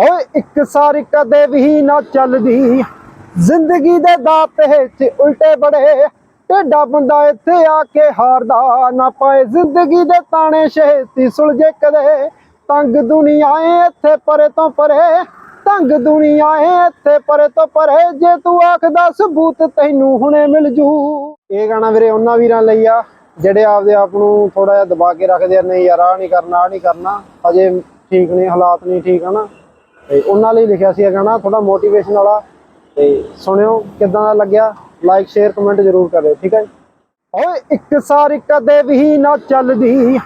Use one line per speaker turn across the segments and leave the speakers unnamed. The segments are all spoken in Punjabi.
ਓਏ ਇੱਕ ਸਾਰੀ ਕਦੇ ਵੀ ਨਾ ਚੱਲਦੀ। ਜ਼ਿੰਦਗੀ ਦੇ ਦਾਪੇ 'ਚ ਉਲਟੇ ਬੜੇ ਟੇਡਾ ਬੰਦਾ ਇੱਥੇ ਆ ਕੇ ਹਾਰਦਾ। ਨਾ ਪਾਏ ਜ਼ਿੰਦਗੀ ਦੇ ਤਾਣੇ ਛੇਤੀ ਸੁਲਝੇ ਕਦੇ। ਤੰਗ ਦੁਨੀਆ ਏ ਇੱਥੇ ਪਰੇ ਤੋਂ ਪਰੇ। ਤੰਗ ਦੁਨੀਆ ਏ ਇੱਥੇ ਪਰੇ ਤੋਂ ਪਰੇ। ਜੇ ਤੂੰ ਆਖਦਾ ਸਬੂਤ ਤੈਨੂੰ ਹੁਣੇ ਮਿਲ ਜੂ। ਇਹ ਗਾਣਾ ਵੀਰੇ ਉਹਨਾਂ ਵੀਰਾਂ ਲਈ ਆ, ਜਿਹੜੇ ਆਪਦੇ ਆਪ ਨੂੰ ਥੋੜਾ ਜਿਹਾ ਦਬਾ ਕੇ ਰੱਖਦੇ ਆ, ਨਹੀਂ ਯਾਰ ਆ ਨਹੀਂ ਕਰਨਾ ਆ ਨਹੀਂ ਕਰਨਾ। ਅਜੇ ਠੀਕ ਨਹੀਂ ਹਾਲਾਤ ਨਹੀਂ ਠੀਕ ਹਨਾ। ਤੇ ਉਹਨਾਂ ਲਈ ਲਿਖਿਆ ਸੀ ਇਹ ਗਾਣਾ ਥੋੜਾ ਮੋਟੀਵੇਸ਼ਨ ਵਾਲਾ। ਤੇ ਸੁਣਿਓ ਕਿਦਾਂ ਦਾ ਲੱਗਿਆ। ਲਾਈਕ ਸ਼ੇਅਰ ਕਮੈਂਟ ਜ਼ਰੂਰ ਕਰਿਓ, ਠੀਕ ਹੈ ਓਏ, ਇੱਕ ਸਾਰੀ ਕਦੇ ਵੀ ਨਾ ਚੱਲਦੀ।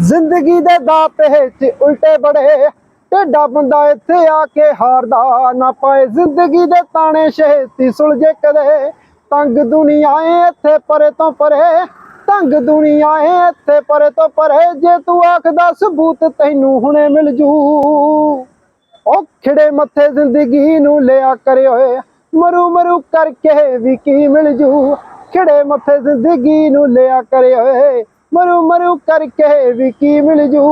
ਜ਼ਿੰਦਗੀ ਦੇ ਦਾਪੇ 'ਚ ਉਲਟੇ ਬੜੇ। ਟੇਡਾ ਬੰਦਾ ਇੱਥੇ ਆ ਕੇ ਹਾਰਦਾ। ਨਾ ਪਾਏ ਜ਼ਿੰਦਗੀ ਦੇ ਤਾਣੇ ਛੇਤੀ ਸੁਲਝੇ ਕਦੇ। ਤੰਗ ਦੁਨੀਆ ਏ ਇੱਥੇ ਪਰੇ ਤੋਂ ਪਰੇ। ਤੰਗ ਦੁਨੀਆ ਏ ਇੱਥੇ ਪਰੇ ਤੋਂ ਪਰੇ। ਜੇ ਤੂੰ ਆਖਦਾ ਸਬੂਤ ਤੈਨੂੰ ਹੁਣੇ ਮਿਲ ਜੂ। ਉਹ ਖਿੜੇ ਮੱਥੇ ਜ਼ਿੰਦਗੀ ਨੂੰ ਲਿਆ ਕਰੇ ਓਏ ਮਰੂ ਮਰੂ ਕਰਕੇ ਵੀ ਕੀ ਮਿਲ ਜੂ। ਖਿੜੇ ਮੱਥੇ ਜ਼ਿੰਦਗੀ ਨੂੰ ਲਿਆ ਕਰੇ ਓਏ ਮਰੂ ਮਰੂ ਕਰਕੇ ਵੀ ਕੀ ਮਿਲ ਜੂ।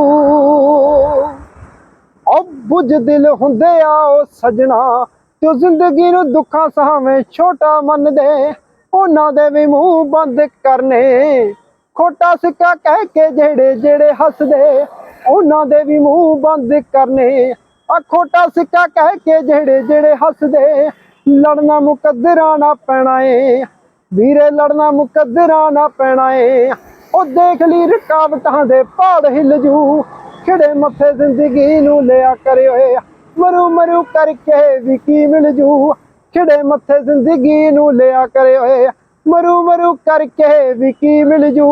ਉਹ ਬੁੱਝ ਦਿਲ ਹੁੰਦੇ ਆ ਉਹ ਸਜਣਾ। ਤੂੰ ਜ਼ਿੰਦਗੀ ਨੂੰ ਦੁੱਖਾਂ ਸਾਵੇਂ ਛੋਟਾ ਮੰਨਦੇ ਉਹਨਾਂ ਦੇ ਵੀ ਮੂੰਹ ਬੰਦ ਕਰਨੇ। ਖੋਟਾ ਸਿੱਕਾ ਕਹਿ ਕੇ ਜਿਹੜੇ ਜਿਹੜੇ ਹੱਸਦੇ, ਉਹਨਾਂ ਦੇ ਵੀ ਮੂੰਹ ਬੰਦ ਕਰਨੇ। ਆ ਖੋਟਾ ਸਿੱਕਾ ਕਹਿ ਕੇ ਜਿਹੜੇ ਜਿਹੜੇ ਹੱਸਦੇ, ਲੜਨਾ ਮੁਕੱਦਰਾਂ ਨਾ ਪੈਣਾ ਏ। ਵੀਰੇ, ਲੜਨਾ ਮੁਕੱਦਰਾਂ ਨਾ ਪੈਣਾ ਏ। ਉਹ ਦੇਖ ਲਈ ਰੁਕਾਵਟਾਂ ਦੇ ਪਹਾੜ ਹਿੱਲ ਜੂ। ਖਿੜੇ ਮੱਥੇ ਜ਼ਿੰਦਗੀ ਨੂੰ ਲਿਆ ਕਰੇ ਮਰੂ ਮਰੂ ਕਰਕੇ ਵੀ ਕੀ ਮਿਲ ਜੂ। ਖਿੜੇ ਮੱਥੇ ਜ਼ਿੰਦਗੀ ਨੂੰ ਲਿਆ ਕਰੇ ਮਰੂ ਮਰੂ ਕਰਕੇ ਵੀ ਕੀ ਮਿਲ ਜੂ।